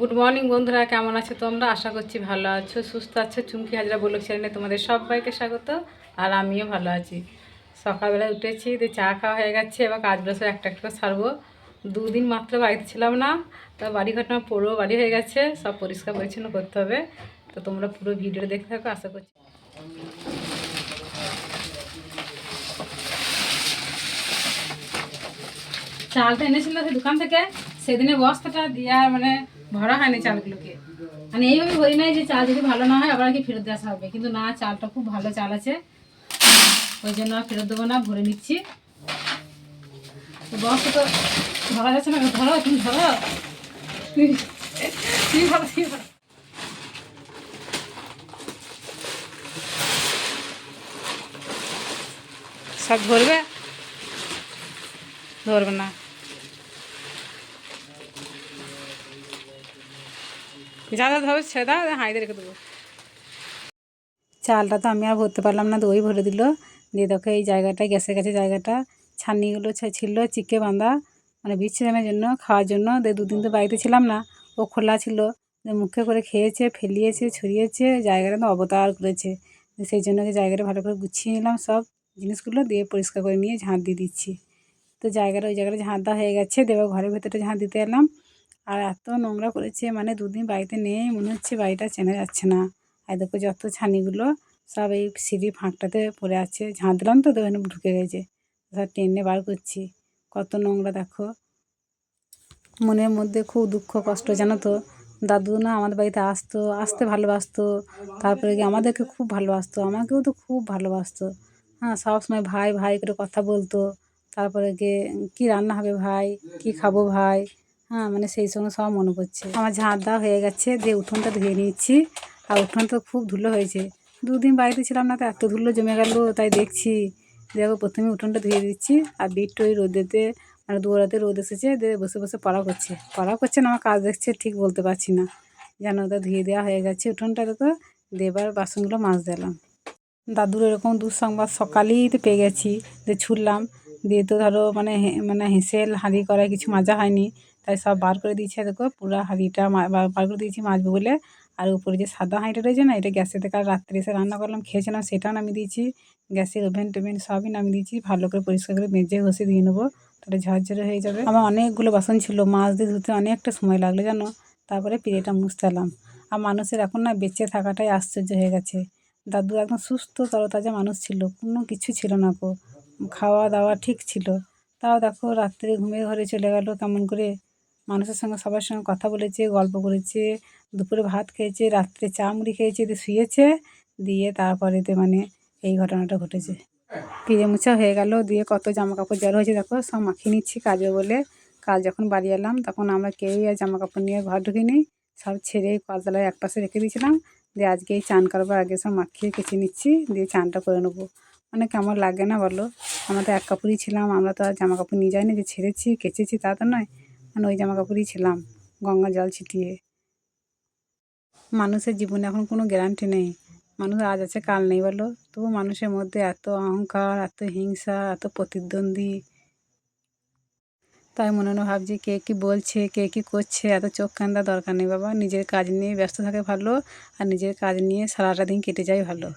Good morning বন্ধুরা। কেমন আছো তোমরা? আশা করছি ভালো আছো, সুস্থ আছো। চুমকি হাজরা বলক চ্যানেলে তোমাদের সবাইকে স্বাগত, আর আমিও ভালো আছি। সকালবেলা উঠেছি দিয়ে চা খাওয়া হয়ে গেছে, এবার কাজগুলো সব একটা একটা সারবো। দুদিন মাত্র বাড়িতে ছিলাম না, তো বাড়ি ঘটনা পুরো বাড়ি হয়ে গেছে, সব পরিষ্কার পরিচ্ছন্ন করতে হবে। তো তোমরা পুরো ভিডিও দেখতে থাকো, আশা করছি। চালটা এনেছিল দোকান থেকে? সেদিনে বস্তাটা দিয়া মানে ভরা হয়নি চালগুলোকে। মানে এইভাবে বলি নাই যে চাল যদি ভালো না হয়, আবার কি ফেরত দেওয়া হবে। কিন্তু না, চালটা খুব ভালো চাল আছে। ওই জন্য ফেরত দেবো না, ভরে নিচ্ছি। বস্তা তো ধরা যাচ্ছে না ধরো, তুমি ধরো। তুমি ধরো তুমি ধরো। সব ধরবে? ধরবে না। যা যা ধরবে ছেড়ে হাঁড়িতে রেখে দেবো। চালটা তো আমি আর ভরতে পারলাম না, দই ভরে দিল। দিয়ে দেখো এই জায়গাটা, গ্যাসের কাছে জায়গাটা। ছানিগুলো ছিল চিকে বাঁধা। মানে বিশ্রামের জন্য, খাওয়ার জন্য। দিয়ে দুদিন তো বাড়িতে ছিলাম না, ও খোলা ছিল। মুখে করে খেয়েছে, ফেলিয়েছে, ছড়িয়েছে, জায়গাটা তো অবতার করেছে। সেই জন্য জায়গাটা ভালো করে গুছিয়ে নিলাম সব জিনিসগুলো, দিয়ে পরিষ্কার করে নিয়ে ঝাঁট দিয়ে দিচ্ছি। তো জায়গাটা ওই জায়গাটা ঝাঁট দেওয়া হয়ে গেছে। দেবার ঘরের ভেতরটা ঝাঁট দিতে এলাম। আর এত নোংরা করেছে মানে দুদিন বাড়িতে নেই, মনে হচ্ছে বাড়িটা চেনা যাচ্ছে না। আর দেখো যত ছানিগুলো সব এই সিঁড়ি ফাঁকটাতে পড়ে আছে ঝাঁট দিলাম তো ওখানে ঢুকে গেছে। সব টেনে বার করছি। কত নোংরা, দেখো। মনের মধ্যে খুব দুঃখ, কষ্ট, জানো তো। দাদু না আমাদের বাড়িতে আসতো, আসতে ভালোবাসতো। তারপরে কি আমাদেরকে খুব ভালোবাসতো, আমাকেও তো খুব ভালোবাসতো। হ্যাঁ সবসময় ভাই ভাই করে কথা বলতো। তারপরে গিয়ে, কী রান্না হবে ভাই? কী খাব ভাই? হ্যাঁ মানে সেই সঙ্গে সব মনে পড়ছে। আমার ঝাঁট দেওয়া হয়ে গেছে, দিয়ে উঠোনটা ধুয়ে নিচ্ছি আর উঠোন তো খুব ধুলো হয়েছে। দুদিন বাড়িতে ছিলাম না, তো এত ধুলো জমে গেল, তাই দেখছি। দেখো, প্রথমে উঠোনটা ধুয়ে দিচ্ছি, আর বিটটা ওই রোদেতে মানে দুয়ারাতে রোদ এসেছে, দিয়ে বসে বসে পড়া করছে। পড়া করছে না, আমার কাজ দেখছে, ঠিক বলতে পারছি না। যেন ওটা ধুয়ে দেওয়া হয়ে গেছে উঠোনটা তো দেবার বাসনগুলো মাছ দিলাম। দাদুর এরকম দুঃসংবাদ সকালেই তো পেয়ে গেছি দিয়ে ছুটলাম দিয়ে তো ধরো মানে মানে হেসেল, হাঁড়ি করায় কিছু মাজা হয়নি। তাই সব বার করে দিয়েছে দেখো পুরো হাঁড়িটা বার করে দিয়েছি মাজবো বলে। আর উপরে যে সাদা হাঁড়িটা রয়েছে না, এটা গ্যাসেতে কাল রাত্রে এসে রান্না করলাম খেয়েছিলাম সেটাও নামিয়ে দিয়েছি। গ্যাসের ওভেন টোভেন সবই নামিয়ে দিয়েছি, ভালো করে পরিষ্কার করে মেজে ঘষে দিয়ে নেব, তাহলে ঝরঝরে হয়ে যাবে। আমার অনেকগুলো বাসন ছিল, মাছ দিয়ে ধুতে অনেকটা সময় লাগল জানো, তারপরে পিড়েটা মুছতে এলাম আর মানুষের এখন না বেঁচে থাকাটাই আশ্চর্য হয়ে গেছে। দাদু একদম সুস্থ, তরতাজা মানুষ ছিল, কোনো কিছু ছিল না কো খাওয়া দাওয়া ঠিক ছিল। তাও দেখো রাত্রে ঘুমিয়ে ঘরে চলে গেল কেমন করে। মানুষের সঙ্গে সবার সঙ্গে কথা বলেছে, গল্প করেছে, দুপুরে ভাত খেয়েছে, রাত্রে চা মুড়ি খেয়েছে, দিয়ে শুয়েছে, দিয়ে তারপরেতে মানে এই ঘটনাটা ঘটেছে। পিড়ে মুছা হয়ে গেল, দিয়ে কত জামা কাপড় জড়ো হয়েছে দেখো, সব মাখিয়ে নিচ্ছি কাজে বলে। কাল যখন বাড়ি এলাম, তখন আমরা কেউই আর জামা কাপড় নিয়ে ঘর ঢুকিনি, সব ছেড়ে কলতলায় এক পাশে রেখে দিয়েছিলাম, দিয়ে আজকে এই চান করবার আগে সব মাখিয়ে কেচে নিচ্ছি, দিয়ে চানটা করে নেব। মানে কেমন লাগে না বলো? আমরা তো এক কাপড়ই ছিলাম, আমরা তো আর জামা কাপড় নিয়ে যাইনি, যে ছেড়েছি, কেচেছি তা তো নয়। মানে ওই জামা কাপড়ই ছিলাম, গঙ্গা জল ছিটিয়ে। মানুষের জীবনে এখন কোনো গ্যারান্টি নেই। মানুষ আজ আছে, কাল নেই বলো। তবু মানুষের মধ্যে এত অহংকার, এত হিংসা, এত প্রতিদ্বন্দ্বী। তাই মনে মনে ভাবছি, কে কী বলছে, কে কী করছে, এত চোখ কান্দা দরকার নেই বাবা। নিজের কাজ নিয়ে ব্যস্ত থাকে ভালো, আর নিজের কাজ নিয়ে সারাটা দিন কেটে যায় ভালো।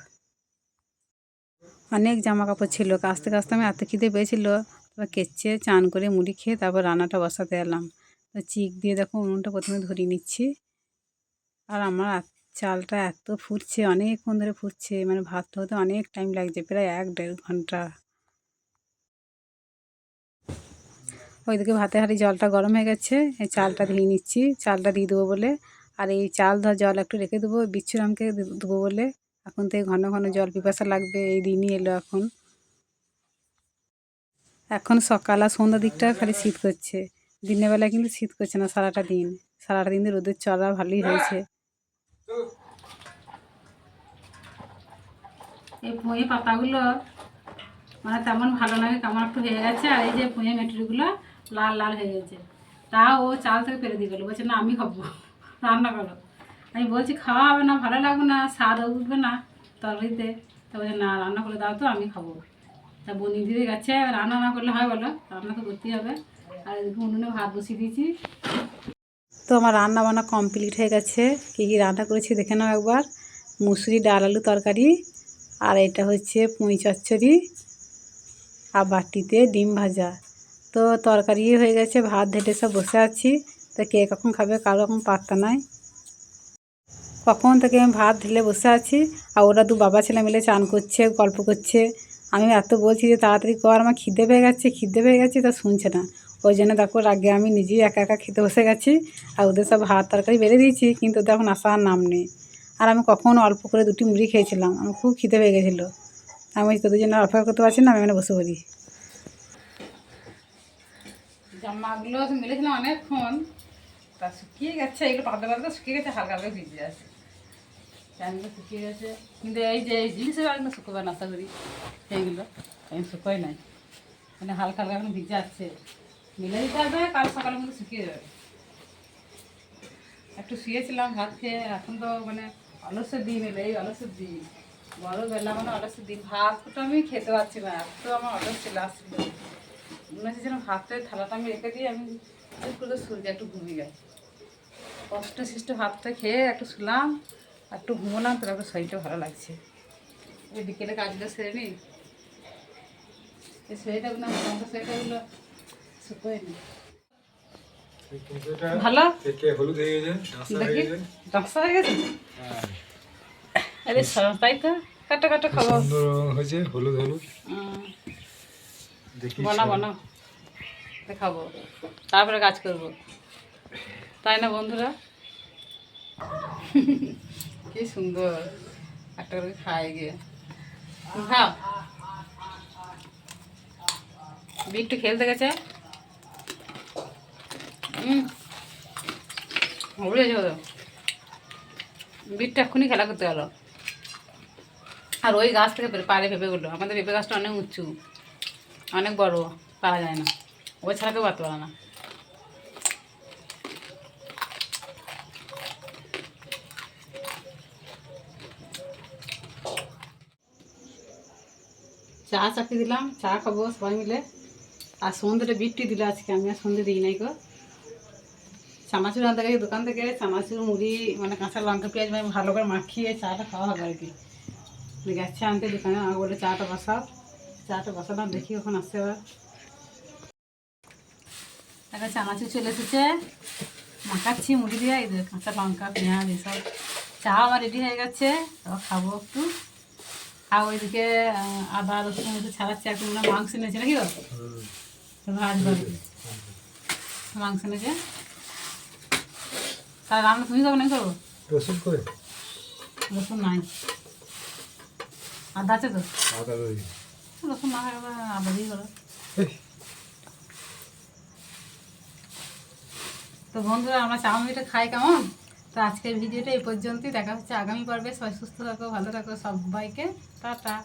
অনেক জামা কাপড় ছিল কাচতে কাচতে আমি এত খিদে পেয়েছিল তারপর কেচে চান করে মুড়ি খেয়ে তারপর রান্নাটা বসাতে এলাম। তো চিক দিয়ে দেখো উনুনটা প্রথমে ধরিয়ে নিচ্ছি। আর আমার চালটা এত ফুটছে, অনেকক্ষণ ধরে ফুটছে মানে ভাতটা হতে অনেক টাইম লাগছে, প্রায় এক দেড় ঘণ্টা। ওইদিকে ভাতে হাঁড়ি জলটা গরম হয়ে গেছে, এই চালটা ধুয়ে নিচ্ছি। চালটা দিয়ে দেবো বলে, আর এই চাল ধর জল একটু রেখে দেবো, বিচ্ছুরামকে দেবো বলে। এখন থেকে ঘন ঘন জল পিপাসা লাগবে, এই দিনই এলো এখন। এখন সকাল আর সন্ধ্যা দিকটা খালি শীত করছে। দিনের বেলা কিন্তু শীত করছে না সারাটা দিন। সারাটা দিন রোদের চড়া ভালোই হয়েছে। এই পুঁয়ে পাতাগুলো মানে তেমন ভালো লাগে কেমন একটু হয়ে গেছে, আর এই যে পুঁয়ে মেটুরিগুলো লাল লাল হয়ে গেছে। তা ও চাল থেকে ফেলে দিয়ে গেলো। বলছে, না, আমি খাব। রান্না করো। আমি বলছি, খাওয়া হবে না, ভালো লাগবে না স্বাদ উঠবে না তরকারিতে। তো বলছে, না, রান্না করে দাও তো, আমি খাব। তা বনি দিয়ে গেছে রান্না না করলে হয় বলো? রান্না তো করতেই হবে। আর এদিকে উনুনে ভাত বসিয়ে দিয়েছি। তো আমার রান্না বান্না কমপ্লিট হয়ে গেছে। কী কী রান্না করেছি দেখে নাও একবার। মুসুরি ডাল, আলু তরকারি, আর এটা হচ্ছে পুঁই চচ্চড়ি আর বাটিতে ডিম ভাজা। তো তরকারি হয়ে গেছে, ভাত ঢেলে সব বসে আছি। তা কে কখন খাবে, কারও রকম পাত্তা নাই। কখন থেকে আমি ভাত ঢেলে বসে আছি। আর ওরা দু বাবা ছেলে মিলে চান করছে, গল্প করছে। আমি এত বলছি যে তাড়াতাড়ি কর, আমার খিদে পেয়ে গেছে, খিদে পেয়ে গেছে, তা শুনছে না। ওই জন্য দেখো আগে আমি নিজেই একা একা খেতে বসে গেছি, আর ওদের সব ভাত তরকারি বেড়ে দিয়েছি, কিন্তু ওদের এখন আসার নাম নেই। আর আমি কখন অল্প করে দুটি মুড়ি খেয়েছিলাম, আমার খুব খিদে পেয়ে গেছিল। আমি তোদের জন্য অপেক্ষা করতে পারছি না, আমি এখানে বসে পড়ি। জামাগুলো মিলেছিলাম অনেকক্ষণ, তা শুকিয়ে গেছে এগুলো পাতলা পাতলা শুকিয়ে গেছে, হালকা হালকা ভিজে আছে শুকিয়ে গেছে কিন্তু এই যে এই জিনিসের করি। এইগুলো আমি শুকোয় মানে হালকা হালকা এখন মিলে হবে, কাল সকালের শুকিয়ে যাবে। একটু শুয়েছিলাম ভাত খেয়ে, এখন তো মানে অলসের দিন এলো এই অলসের দিন। বড় বেলা মানে অলসের দিন। ভাতটা আমি খেতে পারছি না এত আমার অলস চলে আসছিল মনে হচ্ছে যেন ভাতের থালাটা আমি রেখে দিয়ে আমি করে সূর্য একটু ঘুমিয়ে যাই কষ্ট সৃষ্ট ভাতটা খেয়ে একটু শুলাম। একটু ঘুমোলাম তো একটু শরীরটা ভালো লাগছে। এই বিকেলে কাজগুলো সেরে এই শুকোয় নি। ভালো? হলুদ হয়ে গেছে হয়ে গেছে। আরে তাই তো। কাটা কাটা কি খাব সুন্দর রং হয়েছে হলুদ হলুদ। দেখি বানাও বানাও দেখাবো। তারপরে কাজ করব। তাই না বন্ধুরা? কি সুন্দর। একটা করে খাই গিয়ে খাও বিট্টু খেলতে গেছে? হুম উড়ে যাব। বিটটা এক্ষুনি খেলা করতে গেলো। আর ওই গাছ থেকে পেরে- গুলো। আমাদের পেঁপে গাছটা অনেক উঁচু। অনেক বড়। পারা যায় না। ও ছাড়া কেউ পারতে পারে না। চা চাপিয়ে দিলাম, চা খাব সবাই মিলে। আর সন্ধ্যেটা বিটটি দিলে আজকে, আমি আর সন্ধ্যে দিই নাই গো। চানাচুর আনতে গেছি দোকান থেকে, চানাচুর, মুড়ি মানে কাঁচা লঙ্কা, পেঁয়াজ মানে ভালো করে মাখিয়ে চাটা খাওয়া হবে আর কি। গেছে আনতে দোকানে, আমাকে বলে চাটা বসাও। চাটা বসালাম, দেখি কখন আসছে আবার। একটা চানাচুর চলে এসেছে। মাখাচ্ছি মুড়ি দিয়ে কাঁচা লঙ্কা, পেঁয়াজ, এসব। চা আমার রেডি হয়ে গেছে তো খাব একটু। আর ওইদিকে আদা রসুন একটু ছাড়াচ্ছি মনে হয় মাংস এনেছে নাকি তো? ভাজবো মাংস এনেছে। তাহলে রান্না তুমি করব না করব? রসুন করে। রসুন নাই। আদা আছে তো? আদা রসুন না আদা দিয়ে করো। তো বন্ধুরা আমরা চাউমিনটা খাই কেমন? তো আজকের ভিডিওটা এই পর্যন্তই। দেখা হচ্ছে আগামী পর্বে। সবাই সুস্থ থাকো, ভালো থাকো, সবাইকে। টাটা।